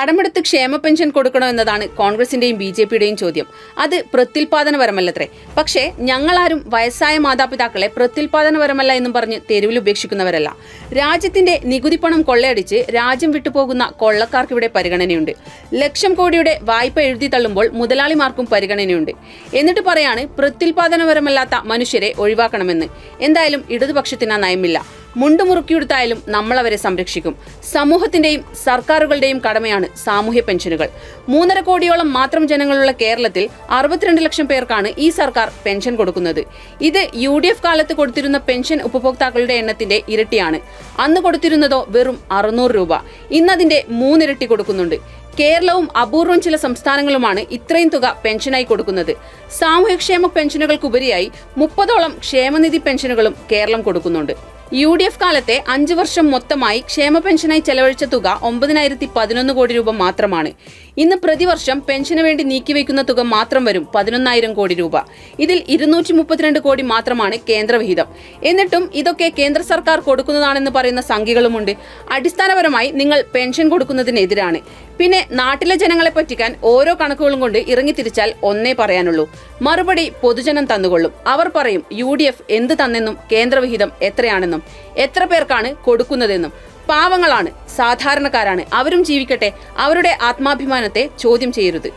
കടമെടുത്ത് ക്ഷേമ പെൻഷൻ കൊടുക്കണോ എന്നതാണ് കോൺഗ്രസിന്റെയും ബി ജെ പിയുടെയും ചോദ്യം. അത് പ്രത്യുൽപാദനപരമല്ലത്രേ. പക്ഷേ ഞങ്ങളാരും വയസ്സായ മാതാപിതാക്കളെ പ്രത്യുൽപാദനപരമല്ല എന്നും പറഞ്ഞ് തെരുവിൽ ഉപേക്ഷിക്കുന്നവരല്ല. രാജ്യത്തിന്റെ നികുതി പണം കൊള്ളയടിച്ച് രാജ്യം വിട്ടുപോകുന്ന കൊള്ളക്കാർക്ക് ഇവിടെ പരിഗണനയുണ്ട്. ലക്ഷം കോടിയുടെ വായ്പ എഴുതി തള്ളുമ്പോൾ മുതലാളിമാർക്കും പരിഗണനയുണ്ട്. എന്നിട്ട് പറയാണ് പ്രത്യുൽപാദനപരമല്ലാത്ത മനുഷ്യരെ ഒഴിവാക്കണമെന്ന്. എന്തായാലും ഇടതുപക്ഷത്തിന് ആ നയമില്ല. മുണ്ടു നമ്മളവരെ നമ്മൾ അവരെ സംരക്ഷിക്കും. സമൂഹത്തിന്റെയും സർക്കാരുകളുടെയും കടമയാണ് സാമൂഹ്യ പെൻഷനുകൾ. മൂന്നര കോടിയോളം മാത്രം ജനങ്ങളുള്ള കേരളത്തിൽ അറുപത്തിരണ്ട് ലക്ഷം പേർക്കാണ് ഈ സർക്കാർ പെൻഷൻ കൊടുക്കുന്നത്. ഇത് യു ഡി എഫ് കാലത്ത് കൊടുത്തിരുന്ന പെൻഷൻ ഉപഭോക്താക്കളുടെ എണ്ണത്തിന്റെ ഇരട്ടിയാണ്. അന്ന് കൊടുത്തിരുന്നതോ വെറും അറുന്നൂറ് രൂപ. ഇന്നതിന്റെ മൂന്നിരട്ടി കൊടുക്കുന്നുണ്ട്. കേരളവും അപൂർവം ചില സംസ്ഥാനങ്ങളുമാണ് ഇത്രയും തുക പെൻഷനായി കൊടുക്കുന്നത്. സാമൂഹ്യക്ഷേമ പെൻഷനുകൾക്കുപരിയായി മുപ്പതോളം ക്ഷേമനിധി പെൻഷനുകളും കേരളം കൊടുക്കുന്നുണ്ട്. യു ഡി എഫ് കാലത്തെ അഞ്ചു വർഷം മൊത്തമായി ക്ഷേമ പെൻഷനായി ചെലവഴിച്ച തുക ഒമ്പതിനായിരത്തി പതിനൊന്ന് കോടി രൂപ മാത്രമാണ്. ഇന്ന് പ്രതിവർഷം പെൻഷന് വേണ്ടി നീക്കിവെക്കുന്ന തുക മാത്രം വരും പതിനൊന്നായിരം കോടി രൂപ. ഇതിൽ ഇരുന്നൂറ്റി മുപ്പത്തിരണ്ട് കോടി മാത്രമാണ് കേന്ദ്രവിഹിതം. എന്നിട്ടും ഇതൊക്കെ കേന്ദ്ര സർക്കാർ കൊടുക്കുന്നതാണെന്ന് പറയുന്ന സംഖ്യകളുമുണ്ട്. അടിസ്ഥാനപരമായി നിങ്ങൾ പെൻഷൻ കൊടുക്കുന്നതിനെതിരാണ്. പിന്നെ നാട്ടിലെ ജനങ്ങളെ പറ്റിക്കാൻ ഓരോ കണക്കുകളും കൊണ്ട് ഇറങ്ങി തിരിച്ചാൽ ഒന്നേ പറയാനുള്ളൂ. മറുപടി പൊതുജനം തന്നുകൊള്ളും. അവർ പറയും യു ഡി എഫ് എന്ത് തന്നെന്നും കേന്ദ്രവിഹിതം എത്രയാണെന്നും എത്ര പേർക്കാണ് കൊടുക്കുന്നതെന്നും. പാവങ്ങളാണ് സാധാരണക്കാരാണ് അവരും ജീവിക്കട്ടെ അവരുടെ ആത്മാഭിമാനത്തെ ചോദ്യം ചെയ്യരുത്.